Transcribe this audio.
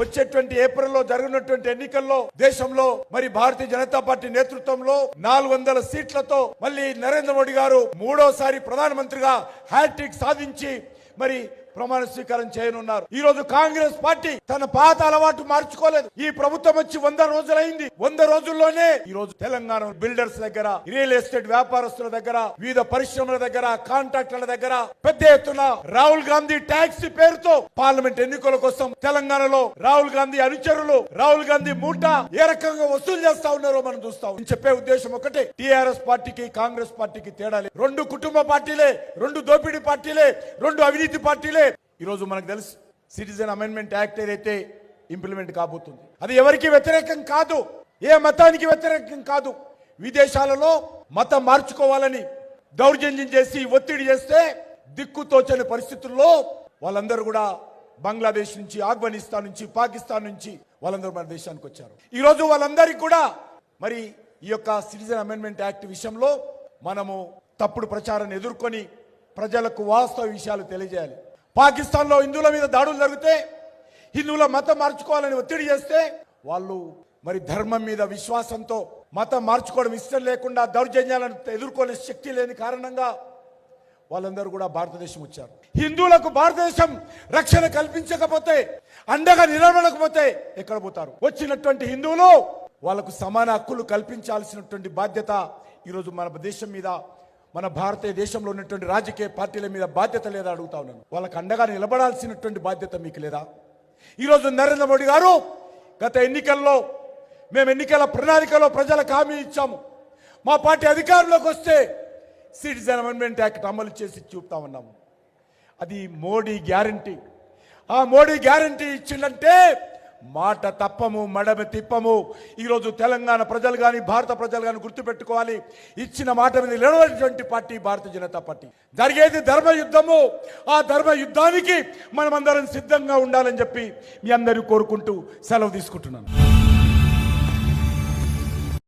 వచ్చేటువంటి ఏప్రిల్లో జరగనటువంటి ఎన్నికల్లో దేశంలో మరి భారతీయ జనతా పార్టీ నేతృత్వంలో నాలుగు వందల సీట్లతో మళ్ళీ నరేంద్ర మోడీ గారు మూడోసారి ప్రధానమంత్రిగా హ్యాట్రిక్ సాధించి మరి ప్రమాణ స్వీకారం చేయనున్నారు. ఈ రోజు కాంగ్రెస్ పార్టీ తన పాత అలవాటు మార్చుకోలేదు. ఈ ప్రభుత్వం వచ్చి వంద రోజులైంది. వంద రోజుల్లోనే ఈ రోజు తెలంగాణ బిల్డర్స్ దగ్గర రియల్ ఎస్టేట్ వ్యాపారస్తుల దగ్గర వివిధ పరిశ్రమల దగ్గర కాంట్రాక్టర్ల దగ్గర పెద్ద ఎత్తున రాహుల్ గాంధీ ట్యాక్సీ పేరుతో పార్లమెంట్ ఎన్నికల కోసం తెలంగాణలో రాహుల్ గాంధీ అనుచరులు రాహుల్ గాంధీ మూట ఏ రకంగా వసూలు చేస్తా ఉన్నారో మనం చూస్తాం. చెప్పే ఉద్దేశం ఒకటే. టిఆర్ఎస్ పార్టీకి కాంగ్రెస్ పార్టీకి తేడా రెండు కుటుంబ పార్టీలే రెండు దోపిడీ పార్టీలే రెండు అవినీతి పార్టీలే ఈరోజు మనకు తెలుసు సిటిజన్ అమెండ్మెంట్ యాక్ట్ ఏదైతే ఇంప్లిమెంట్ కాబోతుంది. అది ఎవరికి వ్యతిరేకం కాదు ఏ మతానికి వ్యతిరేకం కాదు. విదేశాలలో మతం మార్చుకోవాలని దౌర్జన్యం చేసి ఒత్తిడి చేస్తే దిక్కుతోచని పరిస్థితుల్లో వాళ్ళందరూ కూడా బంగ్లాదేశ్ నుంచి ఆఫ్ఘనిస్తాన్ నుంచి పాకిస్తాన్ నుంచి వాళ్ళందరూ మన దేశానికి వచ్చారు. ఈరోజు వాళ్ళందరికీ కూడా మరి ఈ యొక్క సిటిజన్ అమెండ్మెంట్ యాక్ట్ విషయంలో మనము తప్పుడు ప్రచారాన్ని ఎదుర్కొని ప్రజలకు వాస్తవ విషయాలు తెలియజేయాలి. పాకిస్తాన్లో హిందువుల మీద దాడులు జరిగితే హిందువుల మతం మార్చుకోవాలని ఒత్తిడి చేస్తే వాళ్ళు మరి ధర్మం మీద విశ్వాసంతో మతం మార్చుకోవడం ఇష్టం లేకుండా దౌర్జన్యాలను ఎదుర్కొనే శక్తి లేని కారణంగా వాళ్ళందరూ కూడా భారతదేశం వచ్చారు. హిందువులకు భారతదేశం రక్షణ కల్పించకపోతే అండగా నిలబడకపోతే ఎక్కడ పోతారు? వచ్చినటువంటి హిందువులు వాళ్ళకు సమాన హక్కులు కల్పించాల్సినటువంటి బాధ్యత ఈరోజు మన దేశం మీద మన భారతదేశంలో ఉన్నటువంటి రాజకీయ పార్టీల మీద బాధ్యత లేదా అడుగుతా ఉన్నాను. వాళ్ళకు అండగా నిలబడాల్సినటువంటి బాధ్యత మీకు లేదా? ఈరోజు నరేంద్ర మోడీ గారు గత ఎన్నికల్లో మేము ఎన్నికల ప్రణాళికలో ప్రజలకు హామీ ఇచ్చాము. మా పార్టీ అధికారంలోకి వస్తే సిటిజన్ అమెండ్మెంట్ యాక్ట్ అమలు చేసి చూపుతా ఉన్నాము. అది మోడీ గ్యారంటీ. ఆ మోడీ గ్యారంటీ ఇచ్చిందంటే మాట తప్పము మడమ తిప్పము. ఈరోజు తెలంగాణ ప్రజలు కానీ భారత ప్రజలు కానీ గుర్తుపెట్టుకోవాలి. ఇచ్చిన మాట మీద నిలబడినటువంటి పార్టీ భారతీయ జనతా పార్టీ. జరిగేది ధర్మ యుద్ధము. ఆ ధర్మ యుద్ధానికి మనమందరం సిద్ధంగా ఉండాలని చెప్పి మీ అందరూ కోరుకుంటూ సెలవు తీసుకుంటున్నాను.